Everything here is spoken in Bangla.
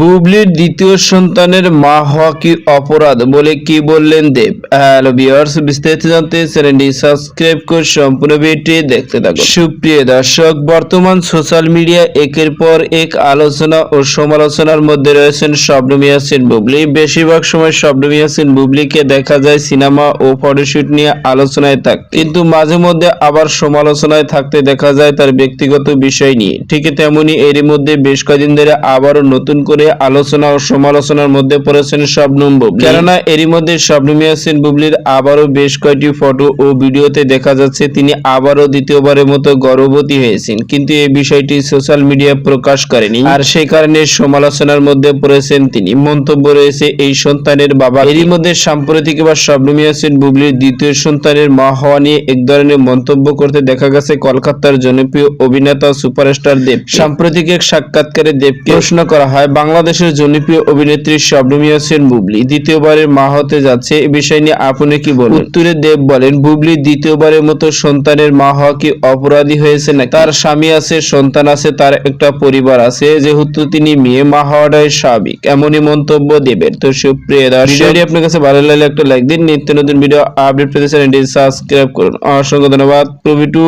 বুবলির দ্বিতীয় সন্তানের মা হওয়া কি অপরাধ বলে কি বললেন দেব? হ্যালো ভিউয়ার্স, বিস্তারিত জানতে চ্যানেলটি সাবস্ক্রাইব করে সম্পূর্ণ ভিডিওটি দেখতে থাকুন। সুপ্রিয় দর্শক, বর্তমান সোশ্যাল মিডিয়া একের পর এক আলোচনা ও সমালোচনার মধ্যে রয়েছেন শবনম ইয়াসিন বুবলি। বেশিরভাগ সময় শবনম ইয়াসিন বুবলিকে দেখা যায় সিনেমা ও ফটোশুট নিয়ে আলোচনায় থাক কিন্তু মাঝে মধ্যে আবার সমালোচনায় থাকতে দেখা যায় তার ব্যক্তিগত বিষয় নিয়ে। ঠিক তেমনি এরই মধ্যে বেশ কয়েকদিন ধরে আবারও নতুন করে আলোচনা ও সমালোচনার মধ্যে পড়েছেন শবনম বুবলি। কেননা এরই মধ্যে শবনম ইয়াসিন বুবলির আবারও বেশ কয়েকটি ফটো ও ভিডিওতে দেখা যাচ্ছে তিনি আবারও দ্বিতীয়বারের মতো গর্ভবতী হয়েছেন। কিন্তু এই বিষয়টি সোশ্যাল মিডিয়া প্রকাশ করেনি। আর সেই কারণে সমালোচনার মধ্যে পড়েছেন তিনি। মন্তব্য রয়েছে, এই সন্তানের বাবা এরই মধ্যে সাম্প্রতিক এবার শবনম ইয়াসিন বুবলির দ্বিতীয় সন্তানের মা হওয়া নিয়ে এক ধরনের মন্তব্য করতে দেখা গেছে কলকাতার জনপ্রিয় অভিনেতা সুপারস্টার দেব সাম্প্রতিক এক সাক্ষাৎকারে দেবকে প্রশ্ন করা হয় বাংলাদেশের জনপ্রিয় অভিনেত্রী শবনম ইয়াসিন বুবলি দ্বিতীয়বারের মা হতে যাচ্ছে এ বিষয় নিয়ে আপনি কি বলেন? উত্তরে দেব বলেন, বুবলি দ্বিতীয়বারের মতো সন্তানের মা হওয়া কি অপরাধী হয়েছে না তার স্বামী আছে, সন্তান আছে, তার একটা পরিবার আছে, যেহেতু তিনি মেয়ে, মা হওয়াটাই স্বাভাবিক। এমনই মন্তব্য দেবেন। তো সুপ্রিয় ভিডিওটি আপনার কাছে ভালো লাগলে একটা লাইক দিন। নিত্য নতুন ভিডিও আপডেট পেতে চ্যানেলটি সাবস্ক্রাইব করুন। অসংখ্য ধন্যবাদ। প্রভি টু